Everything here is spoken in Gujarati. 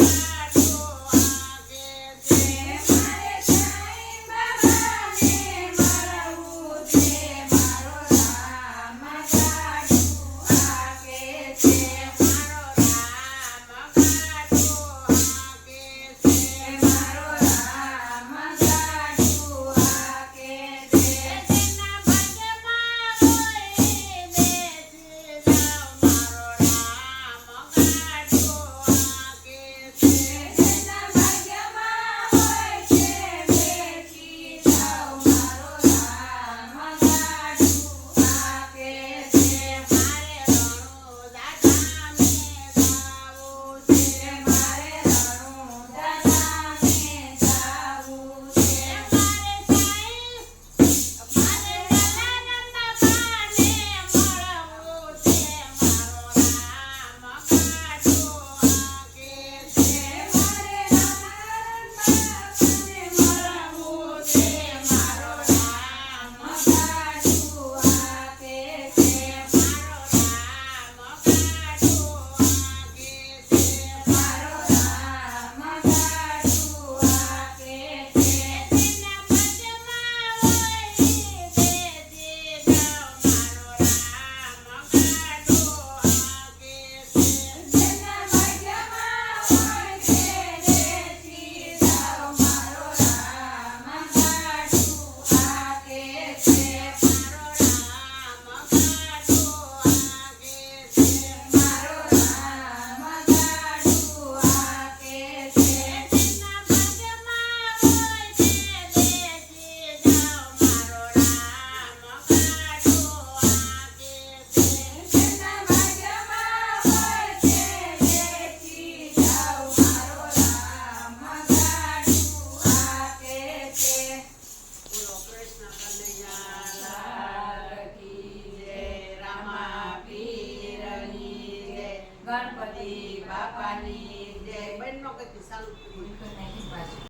Thank you. ગણપતિ બાપાની જય. બંને વખત ચાલુ